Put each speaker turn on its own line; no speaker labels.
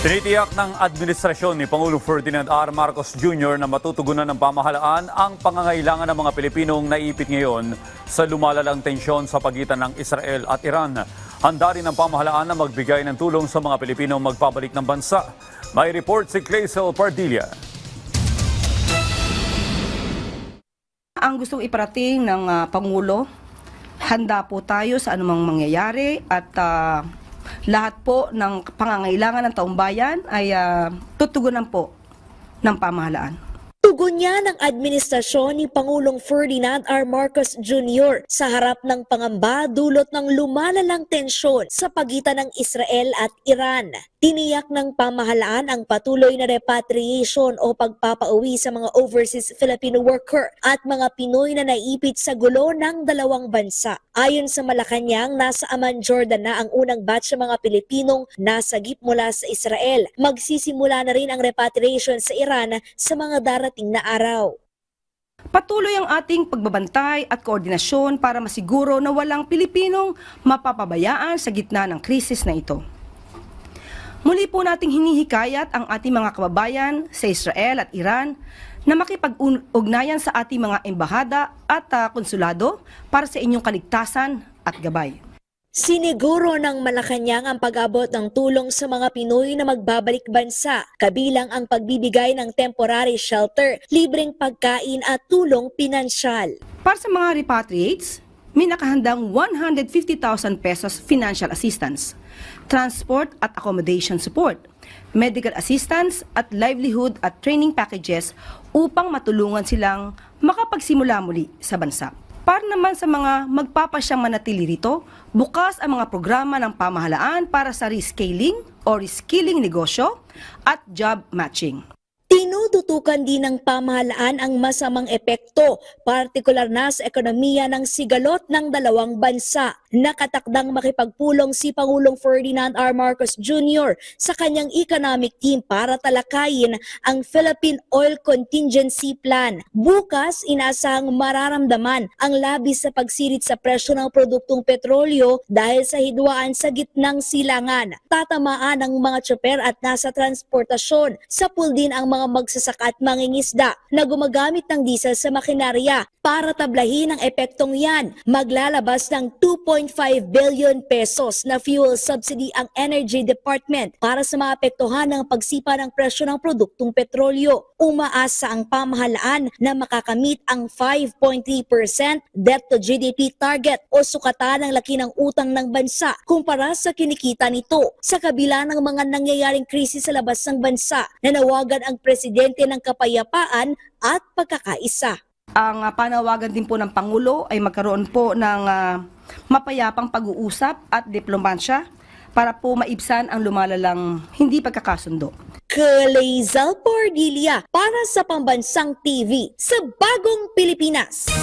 Tinitiyak ng administrasyon ni Pangulong Ferdinand R. Marcos Jr. na matutugunan ng pamahalaan ang pangangailangan ng mga Pilipinong naipit ngayon sa lumalalang tensyon sa pagitan ng Israel at Iran. Handa rin ang pamahalaan na magbigay ng tulong sa mga Pilipinong magpabalik ng bansa. May report si Clazel Pardilla.
Ang gustong iparating ng ah, Pangulo, handa po tayo sa anumang mangyayari at ah, lahat po ng pangangailangan ng taong bayan ay ah, tutugunan po ng pamahalaan.
Niya ng administrasyon ni Pangulong Ferdinand R. Marcos Jr. sa harap ng pangamba dulot ng lumalalang tensyon sa pagitan ng Israel at Iran. Tiniyak ng pamahalaan ang patuloy na repatriation o pagpapauwi sa mga overseas Filipino worker at mga Pinoy na naipit sa gulo ng dalawang bansa. Ayon sa Malacanang, nasa Amman, Jordan na ang unang batch ng mga Pilipinong nasagip mula sa Israel. Magsisimula na rin ang repatriation sa Iran sa mga darating na araw.
Patuloy ang ating pagbabantay at koordinasyon para masiguro na walang Pilipinong mapapabayaan sa gitna ng krisis na ito. Muli po nating hinihikayat ang ating mga kababayan sa Israel at Iran na makipag-ugnayan sa ating mga embahada at ah, konsulado para sa inyong kaligtasan at gabay.
Siniguro ng Malacanang ang pag-abot ng tulong sa mga Pinoy na magbabalik bansa, kabilang ang pagbibigay ng temporary shelter, libreng pagkain at tulong pinansyal.
Para sa mga repatriates, may nakahandang 150,000 pesos financial assistance, transport at accommodation support, medical assistance at livelihood at training packages upang matulungan silang makapagsimula muli sa bansa. Para naman sa mga magpapasyang manatili rito, bukas ang mga programa ng pamahalaan para sa rescaling o reskilling negosyo at job matching.
Tinututukan din ng pamahalaan ang masamang epekto, partikular na sa ekonomiya ng sigalot ng dalawang bansa. Nakatakdang makipagpulong si Pangulong Ferdinand R. Marcos Jr. sa kanyang economic team para talakayin ang Philippine Oil Contingency Plan. Bukas, inaasahang mararamdaman ang labis sa pagsirit sa presyo ng produktong petrolyo dahil sa hidwaan sa gitnang silangan. Tatamaan ang mga tsoper at nasa transportasyon. Sapul din ang mga magsasaka at mangingisda na gumagamit ng diesel sa makinarya. Para tablahin ang epektong yan, maglalabas ng 2.5 billion pesos na fuel subsidy ang Energy Department para sa mga apektuhan ng pagsipa ng presyo ng produktong petrolyo. Umaasa ang pamahalaan na makakamit ang 5.3% debt to GDP target o sukatan ng laki ng utang ng bansa kumpara sa kinikita nito. Sa kabila ng mga nangyayaring krisis sa labas ng bansa, nanawagan ang presidente ng kapayapaan at pagkakaisa.
Ang ah, panawagan din po ng Pangulo ay magkaroon po ng ah, mapayapang pag-uusap at diplomansya para po maibsan ang lumalalang hindi pagkakasundo.
Kalezal Pordilia para sa Pambansang TV sa Bagong Pilipinas.